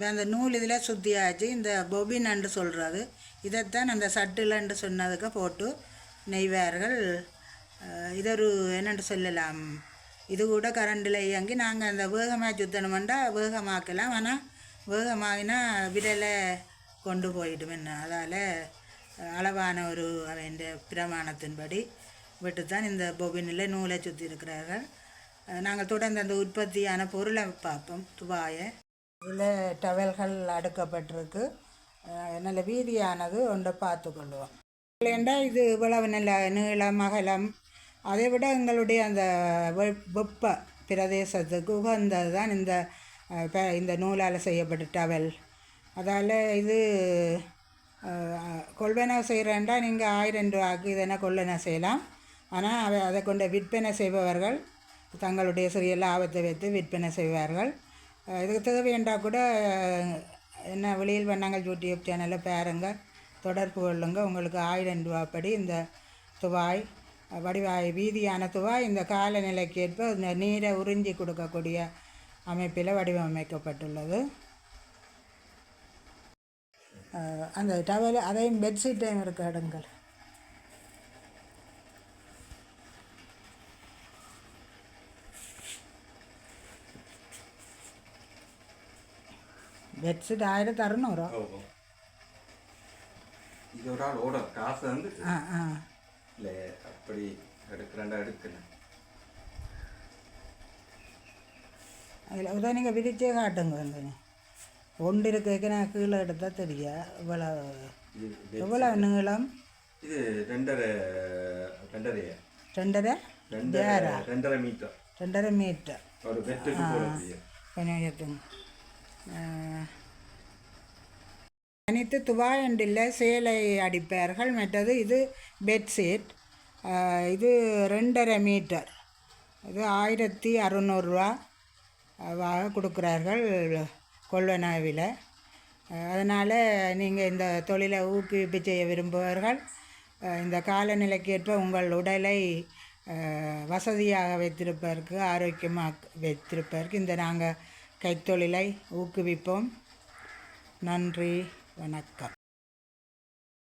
இப்போ அந்த நூல் இதில் சுத்தியாச்சு இந்த பொபின்னு சொல்கிறது இதைத்தான் அந்த சட்டிலன்று சொன்னதுக்கு போட்டு நெய்வார்கள். அஹ் இதொரு என்னென்று சொல்லலாம். இது கூட கரண்டில் இயங்கி நாங்கள் அந்த வேகமாக சுத்தணுமெண்டா வேகமாக்கலாம். ஆனால் வேகமாகினா விடலை கொண்டு போயிடும் என்ன. அதால் அளவான ஒரு அவன் பிரமாணத்தின்படி விட்டுத்தான் இந்த பொபினில் நூலை சுற்றி இருக்கிறார்கள். நாங்கள் தொடர்ந்து அந்த உற்பத்தியான பொருளை பார்ப்போம். துபாயை இதில் டவல்கள் அடுக்கப்பட்டிருக்கு. நல்ல வீதியானது ஒன்றை பார்த்துக்கொள்வோம் இல்லைண்டா இது இவ்வளவு நல்ல நீளம் அகலம் அதை விட எங்களுடைய அந்த வெப்ப பிரதேசத்துக்கு உகந்தது தான் இந்த இந்த நூலால் செய்யப்பட்ட டவல். அதால் இது கொள்வனை செய்கிறேன்டா நீங்கள் ஆயிரம் ரூபாய்க்கு இதனை கொள்வனை செய்யலாம். ஆனால் அதை கொண்டு விற்பனை செய்பவர்கள் தங்களுடைய சிறிய லாபத்தை வைத்து விற்பனை செய்வார்கள். இதுக்கு தேவையண்டா கூட என்ன வெளியில் வண்ணங்கள் யூடியூப் சேனலில் பாருங்க. தொடர்பு கொள்ளுங்க. உங்களுக்கு ஆயிரம் ரூபாப்படி இந்த துவாய் வடிவாய் வீதியான துவாய் இந்த காலநிலைக்கேற்ப இந்த நீரை உறிஞ்சி கொடுக்கக்கூடிய அமைப்பில் வடிவமைக்கப்பட்டுள்ளது. அந்த டவல் அதையும் பெட்ஷீட்டையும் இருக்க இடங்கள் இது ஒரு ஆள் ஓட காசு வந்து ஆ ஆ இல்லை அப்படி எடுக்கிறேன்டா எடுக்கல அதில் உதவி நீங்கள் விரிச்சே காட்டுங்க வந்து ஒன்று இருக்க நான் கீழே எடுத்தால் தெரியும் இவ்வளோ எவ்வளோ நீளம் இது ரெண்டரை ரெண்டரை ரெண்டரை ரெண்டரை ரெண்டரை மீட்டர் ரெண்டரை மீட்டர் ஒரு கொஞ்சம் எடுத்துங்க அனைத்து துவாயண்டில் சேலை அடிப்பார்கள். மற்றது இது பெட்ஷீட் இது ரெண்டரை மீட்டர் இது ஆயிரத்தி அறநூறுரூவா வாக கொடுக்குறார்கள் கொள்வனாவில். அதனால் நீங்கள் இந்த தொழிலை ஊக்குவிப்பு செய்ய விரும்புவர்கள். இந்த காலநிலைக்கேற்ப உங்கள் உடலை வசதியாக வைத்திருப்பதற்கு ஆரோக்கியமாக வைத்திருப்பதற்கு இந்த நாங்கள் கைத்தொழிலை ஊக்குவிப்போம். நன்றி வணக்கம்.